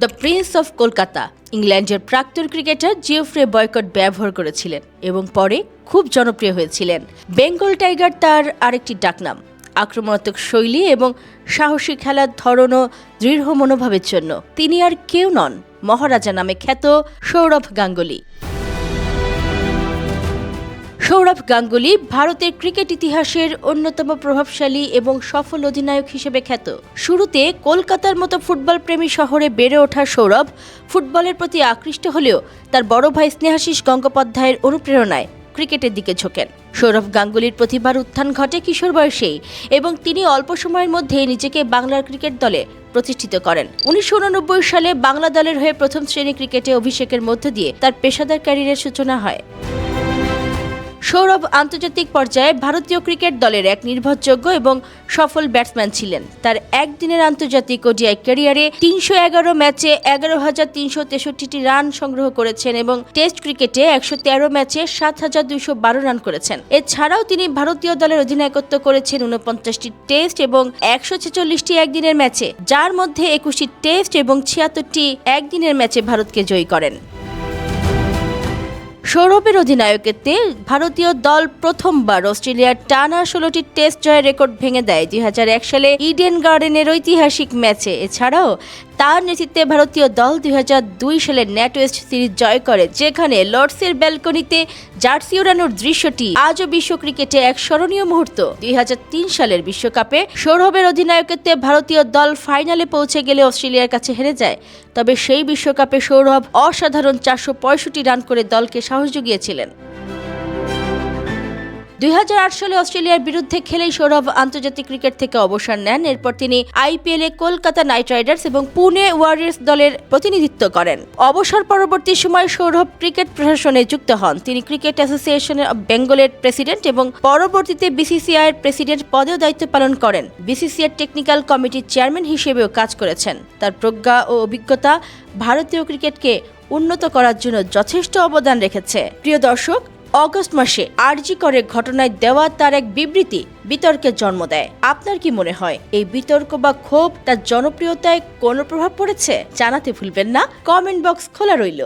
The Prince of Kolkata ইংল্যান্ডের প্রাক্তন cricketer Geoffrey boycott ব্যবহার করেছিলেন এবং পরে খুব জনপ্রিয় হয়েছিলেন। বেঙ্গল টাইগার তার আরেকটি ডাকনাম, আক্রমণাত্মক শৈলী এবং সাহসী খেলার ধরন ও দৃঢ় মনোভাবের জন্য। তিনি আর কেউ নন, মহারাজা নামে খ্যাত সৌরভ গাঙ্গুলি। সৌরভ গাঙ্গুলি ভারতের ক্রিকেট ইতিহাসের অন্যতম প্রভাবশালী এবং সফল অধিনায়ক হিসেবে খ্যাত। শুরুতে কলকাতার মতো ফুটবল প্রেমী শহরে বেড়ে ওঠা সৌরভ ফুটবলের প্রতি আকৃষ্ট হলেও তার বড় ভাই স্নেহাশিস গঙ্গোপাধ্যায়ের অনুপ্রেরণায় ক্রিকেটের দিকে ঝোঁকেন। সৌরভ গাঙ্গুলির প্রতিভার উত্থান ঘটে কিশোর বয়সেই এবং তিনি অল্প সময়ের মধ্যে নিজেকে বাংলার ক্রিকেট দলে প্রতিষ্ঠিত করেন। উনিশশো উননব্বই সালে বাংলা দলের হয়ে প্রথম শ্রেণি ক্রিকেটে অভিষেকের মধ্য দিয়ে তার পেশাদার ক্যারিয়ারের সূচনা হয়। সৌরভ আন্তর্জাতিক পর্যায়ে ভারতীয় ক্রিকেট দলের এক নির্ভরযোগ্য এবং সফল ব্যাটসম্যান ছিলেন। তার একদিনের আন্তর্জাতিক ওডিআই ক্যারিয়ারে তিনশো এগারো ম্যাচে এগারো হাজার তিনশো তেষট্টিটি রান সংগ্রহ করেছেন এবং টেস্ট ক্রিকেটে একশো তেরো ম্যাচে সাত হাজার দুইশো বারো রান করেছেন। এছাড়াও তিনি ভারতীয় দলের অধিনায়কত্ব করেছেন উনপঞ্চাশটি টেস্ট এবং একশো ছেচল্লিশটি একদিনের ম্যাচে, যার মধ্যে একুশটি টেস্ট এবং ছিয়াত্তরটি একদিনের ম্যাচে ভারতকে জয়ী করেন। সৌরভের অধিনায়কত্বে ভারতীয় দল প্রথমবার অস্ট্রেলিয়ার টানা ষোলোটি টেস্ট জয়ের রেকর্ড ভেঙে দেয়। দুই হাজার এক সালে ইডেন গার্ডেনের ঐতিহাসিক ম্যাচে। এছাড়াও তার নেতৃত্বে ভারতীয় দল দুই হাজার দুই সালে ন্যাট ওয়েস্ট সিরিজ জয় করে, যেখানে লর্ডসের ব্যালকনিতে জার্সি ওড়ানোর দৃশ্যটি আজও বিশ্ব ক্রিকেটে এক স্মরণীয় মুহূর্ত। দুই তিন সালের বিশ্বকাপে সৌরভের অধিনায়কত্বে ভারতীয় দল ফাইনালে পৌঁছে গেলে অস্ট্রেলিয়ার কাছে হেরে যায়। তবে সেই বিশ্বকাপে সৌরভ অসাধারণ চারশো পঁয়ষট্টি রান করে দলকে সাহস জুগিয়েছিলেন। দুই সালে অস্ট্রেলিয়ার বিরুদ্ধে খেলেই সৌরভ আন্তর্জাতিক ক্রিকেট থেকে অবসর নেন। এরপর তিনি আইপিএলে কলকাতা নাইট রাইডার্স এবং পুনে ওয়ারিয়ার্স দলের প্রতিনিধিত্ব করেন। অবসর পরবর্তী সময় সৌরভ ক্রিকেট প্রশাসনে যুক্ত হন। তিনি ক্রিকেট অ্যাসোসিয়েশন অব বেঙ্গলের প্রেসিডেন্ট এবং পরবর্তীতে বিসিসিআই এর প্রেসিডেন্ট পদেও দায়িত্ব পালন করেন। বিসিসিআই টেকনিক্যাল কমিটির চেয়ারম্যান হিসেবেও কাজ করেছেন। তার প্রজ্ঞা ও অভিজ্ঞতা ভারতীয় ক্রিকেটকে উন্নত করার জন্য যথেষ্ট অবদান রেখেছে। প্রিয় দর্শক, অগস্ট মাসে আরজি করে ঘটনায় দেওয়া তার এক বিবৃতি বিতর্কের জন্ম দেয়। আপনার কি মনে হয়, এই বিতর্ক বা ক্ষোভ তার জনপ্রিয়তায় কোনো প্রভাব পড়েছে? জানাতে ভুলবেন না, কমেন্ট বক্স খোলা রইল।